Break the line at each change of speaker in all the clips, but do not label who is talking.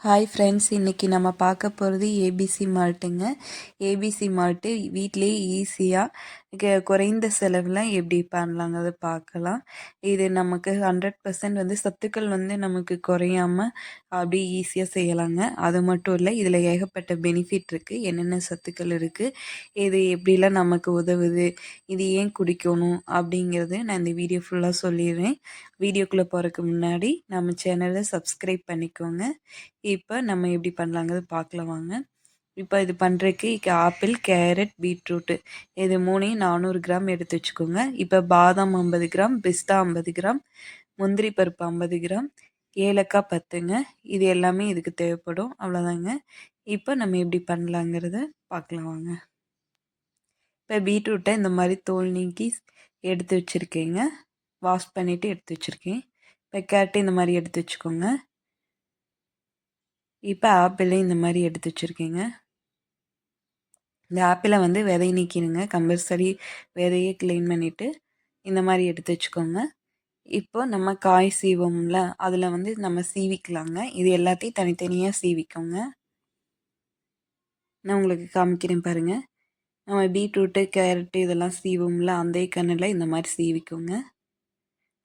Hi friends இன்றைக்கி நம்ம பார்க்க போகிறது ஏபிசி மால்ட்டுங்க ஏபிசி மால்ட்டு வீட்டிலேயே ஈஸியாக குறைந்த செலவில் எப்படி பண்ணலாங்கிறத பார்க்கலாம் இது நமக்கு ஹண்ட்ரட் பர்சன்ட் வந்து சத்துக்கள் வந்து நமக்கு குறையாமல் அப்படி ஈஸியாக செய்யலாங்க. அது மட்டும் இல்லை இதில் ஏகப்பட்ட பெனிஃபிட் இருக்குது என்னென்ன சத்துக்கள் இருக்குது இது எப்படிலாம் நமக்கு உதவுது? இது ஏன் குடிக்கணும்? அப்படிங்கிறது நான் இந்த வீடியோ ஃபுல்லாக சொல்லிடுறேன். வீடியோக்குள்ளே போகிறதுக்கு முன்னாடி நம்ம சேனலை சப்ஸ்கிரைப் பண்ணிக்கோங்க. இப்போ நம்ம எப்படி பண்ணலாங்கிறது பார்க்கலாம் வாங்க. இப்போ இது பண்ணுறதுக்கு ஆப்பிள் கேரட் பீட்ரூட்டு. இது மூணையும் நானூறு கிராம் எடுத்து வச்சுக்கோங்க. இப்போ பாதாம் ஐம்பது கிராம் பிஸ்தா ஐம்பது கிராம் முந்திரி பருப்பு ஐம்பது கிராம் ஏலக்காய் பத்துங்க. இது எல்லாமே இதுக்கு தேவைப்படும். அவ்வளோதாங்க இப்போ நம்ம எப்படி பண்ணலாங்கிறத பார்க்கலாம் வாங்க. இப்போ பீட்ரூட்டை இந்த மாதிரி தோல் நீக்கி எடுத்து வச்சுருக்கேங்க. வாஷ் பண்ணிவிட்டு எடுத்து வச்சுருக்கேன். இப்போ கேரட்டு இந்த மாதிரி எடுத்து வச்சுக்கோங்க. இப்போ ஆப்பிளையும் இந்த மாதிரி எடுத்து வச்சுருக்கேங்க. இந்த ஆப்பிளை வந்து விதை நீக்கிடுங்க. கம்பல்சரி விதையை க்ளீன் பண்ணிவிட்டு இந்த மாதிரி எடுத்து வச்சுக்கோங்க. இப்போ நம்ம காய் சீவோம்ல அதில் வந்து நம்ம சீவிக்கலாங்க. இது எல்லாத்தையும் தனித்தனியாக சீவிக்கோங்க. நான் உங்களுக்கு காமிக்கிறேன் பாருங்கள் நம்ம பீட்ரூட்டு கேரட்டு இதெல்லாம் சீவோம்ல அந்த கண்ணில் இந்த மாதிரி சீவிக்கோங்க.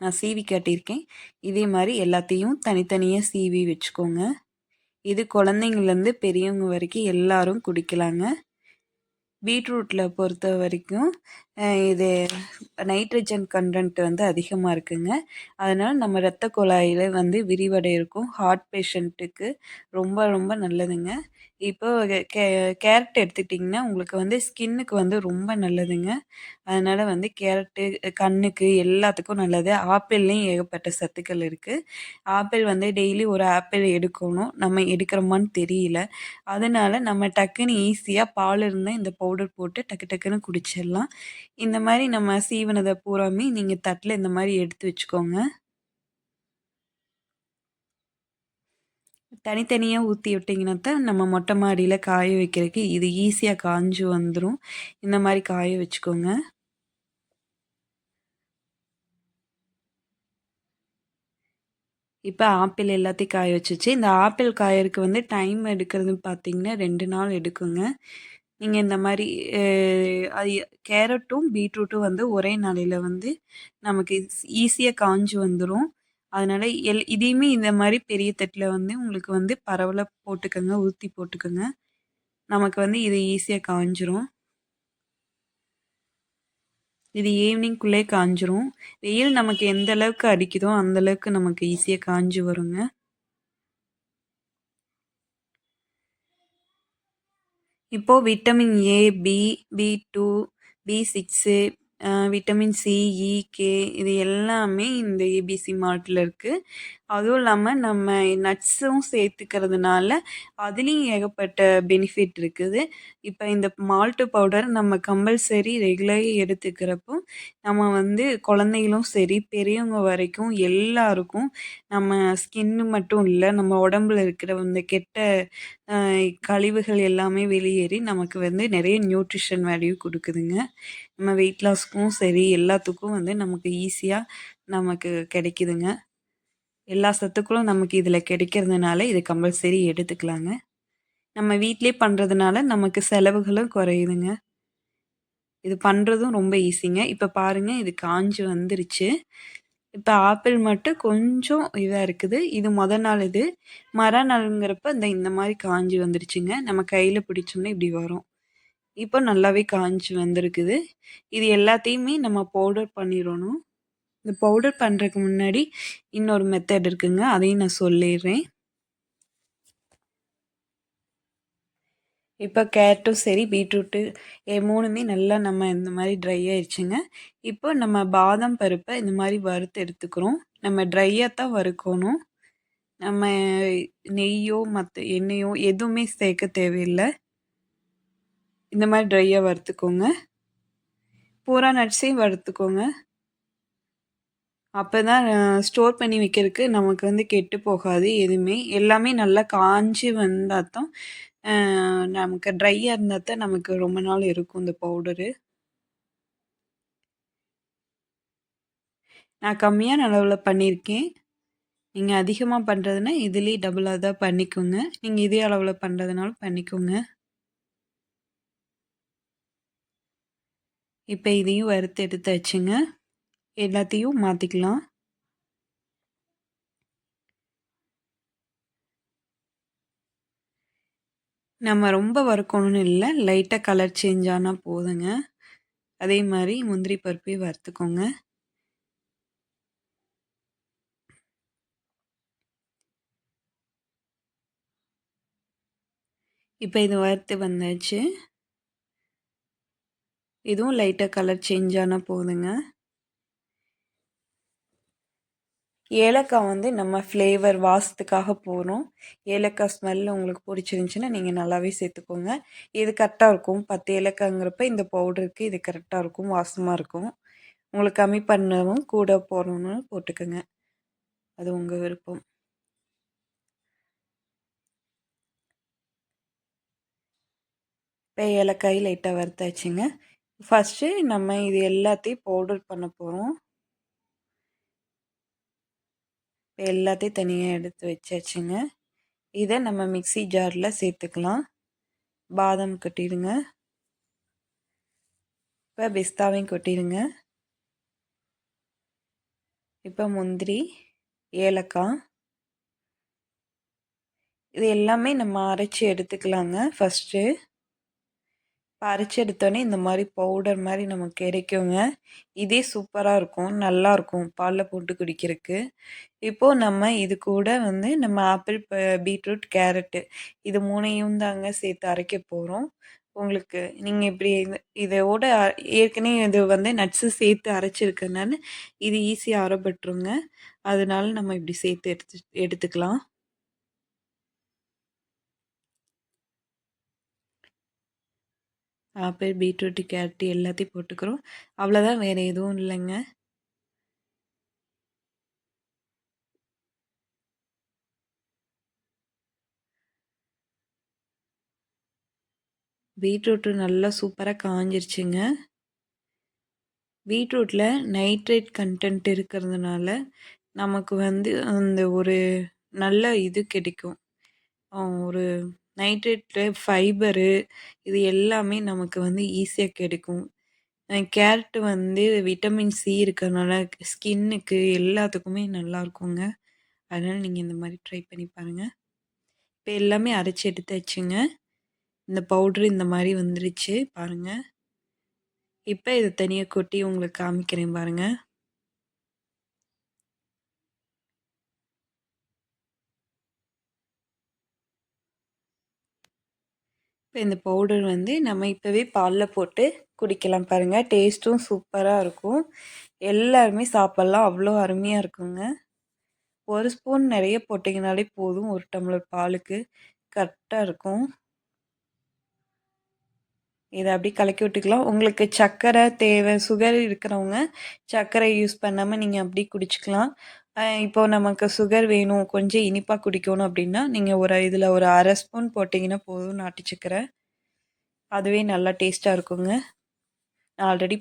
நான் சீவி காட்டியிருக்கேன். இதே மாதிரி எல்லாத்தையும் தனித்தனியாக சீவி வச்சுக்கோங்க. இது குழந்தைங்கள்லேருந்து பெரியவங்க வரைக்கும் எல்லாரும் குடிக்கலாங்க. பீட்ரூட்டில் பொறுத்த வரைக்கும் இது நைட்ரஜன் கண்டென்ட் வந்து அதிகமாக இருக்குங்க. அதனால் நம்ம இரத்த குழாயில் வந்து விரிவடை இருக்கும் ஹார்ட் பேஷண்ட்டுக்கு ரொம்ப ரொம்ப நல்லதுங்க. இப்போ கே கேரட் எடுத்துக்கிட்டிங்கன்னா உங்களுக்கு வந்து ஸ்கின்னுக்கு வந்து ரொம்ப நல்லதுங்க. அதனால் வந்து கேரட்டு கண்ணுக்கு எல்லாத்துக்கும் நல்லது. ஆப்பிள்லேயும் ஏகப்பட்ட சத்துக்கள் இருக்குது ஆப்பிள் வந்து டெய்லி ஒரு ஆப்பிள் எடுக்கணும். நம்ம எடுக்கிறோமான்னு தெரியல. அதனால் நம்ம டக்குன்னு ஈஸியாக பால் இருந்தால் இந்த பவுடர் போட்டு டக்கு டக்குன்னு குடிச்சிடலாம். இந்த மாதிரி நம்ம சீவனதை பூராமே நீங்கள் தட்டில் இந்த மாதிரி எடுத்து வச்சுக்கோங்க. தனித்தனியாக ஊற்றி விட்டிங்கன்னா தான் நம்ம மொட்டை மாடியில் காய வைக்கிறதுக்கு இது ஈஸியாக காஞ்சு வந்துடும் இந்த மாதிரி காய வச்சுக்கோங்க. இப்போ ஆப்பிள் எல்லாத்தையும் காய வச்சுச்சு. இந்த ஆப்பிள் காயறதுக்கு வந்து டைம் எடுக்கிறதுன்னு பார்த்தீங்கன்னா ரெண்டு நாள் எடுக்குங்க. நீங்கள் இந்த மாதிரி அது கேரட்டும் பீட்ரூட்டும் வந்து ஒரே நாளையில் வந்து நமக்கு ஈஸியாக காஞ்சு வந்துடும் அதனால் எல் இதையுமே இந்த மாதிரி பெரிய தட்டில் வந்து உங்களுக்கு வந்து பரவலாக போட்டுக்கோங்க ஊற்றி போட்டுக்கோங்க. நமக்கு வந்து இது ஈஸியாக காஞ்சிரும். இது ஈவினிங்குள்ளே காஞ்சிரும். வெயில் நமக்கு எந்த அளவுக்கு அடிக்குதோ அந்த அளவுக்கு நமக்கு ஈஸியாக காஞ்சி வருங்க. இப்போது vitamin A B B two B six vitamin C E K இது எல்லாமே இந்த ஏபிசி மால்ட்டில் இருக்குது அதுவும் இல்லாமல் நம்ம நட்ஸும் சேர்த்துக்கிறதுனால அதுலேயும் ஏகப்பட்ட பெனிஃபிட் இருக்குது. இப்போ இந்த மால்ட்டு பவுடர் நம்ம கம்பல்சரி ரெகுலராக எடுத்துக்கிறப்போ நம்ம வந்து குழந்தைகளும் சரி பெரியவங்க வரைக்கும் எல்லாருக்கும் நம்ம ஸ்கின்னு மட்டும் இல்லை நம்ம உடம்புல இருக்கிற இந்த கெட்ட கழிவுகள் எல்லாமே வெளியேறி நமக்கு வந்து நிறைய நியூட்ரிஷன் வேல்யூ கொடுக்குதுங்க. நம்ம வெயிட் லாஸ்க்கும் சரி எல்லாத்துக்கும் வந்து நமக்கு ஈஸியாக நமக்கு கிடைக்குதுங்க. எல்லா சத்துக்களும் நமக்கு இதில் கிடைக்கிறதுனால இது கம்பல்சரி எடுத்துக்கலாங்க. நம்ம வீட்டிலே பண்ணுறதுனால நமக்கு செலவுகளும் குறையுதுங்க. இது பண்ணுறதும் ரொம்ப ஈஸிங்க இப்போ பாருங்கள் இது காஞ்சு வந்துருச்சு. இப்போ ஆப்பிள் மட்டும் கொஞ்சம் இதாக இருக்குது. இது முத நாள் இது. மர நாளுங்கிறப்ப இந்த இந்த மாதிரி காஞ்சி வந்துருச்சுங்க. நம்ம கையில் பிடிச்சோம்னா இப்படி வரும். இப்போ நல்லாவே காஞ்சி வந்திருக்குது. இது எல்லாத்தையுமே நம்ம பவுடர் பண்ணிடணும் இந்த பவுடர் பண்ணுறதுக்கு முன்னாடி இன்னொரு மெத்தட் இருக்குங்க. அதையும் நான் சொல்லிடுறேன். இப்போ கேரட்டும் சரி பீட்ரூட்டு மூணுமே நல்லா நம்ம இந்த மாதிரி ட்ரை ஆயிடுச்சுங்க. இப்போ நம்ம பாதாம் பருப்பை இந்த மாதிரி வறுத்து எடுத்துக்கிறோம். நம்ம ட்ரையாக தான் வறுக்கணும். நம்ம நெய்யோ மற்ற எண்ணெயோ எதுவுமே சேர்க்க தேவையில்லை. இந்த மாதிரி ட்ரையாக வறுத்துக்கோங்க. பூரா நட்ஸையும் வறுத்துக்கோங்க. அப்போ தான் ஸ்டோர் பண்ணி வைக்கிறதுக்கு நமக்கு வந்து கெட்டு போகாது எதுவுமே. எல்லாமே நல்லா காஞ்சி வந்தால் தான் நமக்கு ட்ரையாக இருந்தால் தான் நமக்கு ரொம்ப நாள் இருக்கும் இந்த பவுடரு நான் கம்மியான அளவில் பண்ணியிருக்கேன். நீங்கள் அதிகமாக பண்ணுறதுனா இதுலேயே டபுளாக தான் பண்ணிக்கோங்க. நீங்கள் இதே அளவில் பண்ணுறதுனாலும் பண்ணிக்கோங்க. இப்போ இதையும் வறுத்து எடுத்து வச்சுங்க. எல்லாத்தையும் மாற்றிக்கலாம் நம்ம ரொம்ப வறுக்கணும்னு இல்லை லைட்டாக கலர் சேஞ்ச் ஆனால் போதுங்க. அதே மாதிரி முந்திரி பருப்பையும் வறுத்துக்கோங்க. இப்போ இது வறுத்து வந்தாச்சு. இதுவும் லைட்டாக கலர் சேஞ்ச் ஆனால் போதுங்க. ஏலக்காய் வந்து நம்ம ஃப்ளேவர் வாசத்துக்காக போகிறோம் ஏலக்காய் ஸ்மெல் உங்களுக்கு பிடிச்சிருந்துச்சின்னா நீங்கள் நல்லாவே சேர்த்துக்கோங்க. இது கரெக்டாக இருக்கும். பத்து ஏலக்காய்ங்கிறப்ப இந்த பவுடருக்கு இது கரெக்டாக இருக்கும். வாசமாக இருக்கும். உங்களுக்கு கம்மி பண்ணவும் கூட போடணும்னு போட்டுக்கோங்க. அது உங்கள் விருப்பம். இப்போ ஏலக்காய் லைட்டாக வறுத்தாச்சுங்க. ஃபஸ்ட்டு நம்ம இது எல்லாத்தையும் பவுடர் பண்ண போகிறோம் எல்லாத்தையும் தனியாக எடுத்து வச்சாச்சுங்க. இதை நம்ம மிக்சி ஜாரில் சேர்த்துக்கலாம். பாதாம் கொட்டிடுங்க. இப்போ பிஸ்தாவையும் கொட்டிடுங்க. இப்போ முந்திரி ஏலக்காய். இது எல்லாமே நம்ம அரைச்சி எடுத்துக்கலாங்க. ஃபஸ்ட்டு இப்போ அரைச்சி எடுத்தோடனே இந்த மாதிரி பவுடர் மாதிரி நமக்கு கிடைக்குங்க. இதே சூப்பராக இருக்கும். நல்லாயிருக்கும் பாலில் போட்டு குடிக்கிறதுக்கு. இப்போது நம்ம இது கூட வந்து நம்ம ஆப்பிள் பீட்ரூட் கேரட்டு இது மூணையும் தாங்க சேர்த்து அரைக்க போகிறோம் உங்களுக்கு நீங்கள் இப்படி இது இதோட ஏற்கனவே இது வந்து நட்ஸு சேர்த்து அரைச்சிருக்கனால இது ஈஸியாக அரைப்பட்டுருங்க அதனால நம்ம இப்படி சேர்த்து எடுத்து எடுத்துக்கலாம். ஆப்பிள் பீட்ரூட்டு கேரட்டு எல்லாத்தையும் போட்டுக்கிறோம். அவ்வளோதான் வேறு எதுவும் இல்லைங்க. பீட்ரூட்டு நல்லா சூப்பராக காஞ்சிருச்சுங்க. பீட்ரூட்டில் நைட்ரேட் கண்டென்ட் இருக்கிறதுனால நமக்கு வந்து அந்த ஒரு நல்ல இது கிடைக்கும். ஒரு நைட்ரேட்டு ஃபைபரு இது எல்லாமே நமக்கு வந்து ஈஸியாக கிடைக்கும். கேரட்டு வந்து விட்டமின் சி இருக்கிறதுனால ஸ்கின்னுக்கு எல்லாத்துக்குமே நல்லா இருக்குங்க. அதனால் நீங்கள் இந்த மாதிரி ட்ரை பண்ணி பாருங்கள் இப்போ எல்லாமே அரைச்சி எடுத்தாச்சுங்க. இந்த பவுட்ரு இந்த மாதிரி வந்துருச்சு பாருங்கள் இப்போ இதை தனியாக கொட்டி உங்களுக்கு காமிக்கிறேன் பாருங்கள் இப்போ இந்த பவுடர் வந்து நம்ம இப்போவே பாலில் போட்டு குடிக்கலாம் பாருங்கள் டேஸ்ட்டும் சூப்பராக இருக்கும். எல்லாருமே சாப்பிட்லாம். அவ்வளோ அருமையாக இருக்குங்க. ஒரு ஸ்பூன் நிறைய போட்டிங்கனாலே போதும். ஒரு டம்ளர் பாலுக்கு கரெக்டாக இருக்கும். இதை அப்படி கலக்கி விட்டுக்கலாம். உங்களுக்கு சர்க்கரை தேவை சுகர் இருக்கிறவங்க சர்க்கரை யூஸ் பண்ணாமல் நீங்கள் அப்படி குடிச்சிக்கலாம். இப்போ நமக்கு சுகர் வேணும் கொஞ்சம் இனிப்பாக குடிக்கணும் அப்படின்னா நீங்கள் ஒரு இதில் ஒரு அரை ஸ்பூன் போட்டிங்கன்னா போதும் நாட்டு சர்க்கரை அதுவே நல்லா டேஸ்ட்டாக இருக்குங்க. நான் ஆல்ரெடி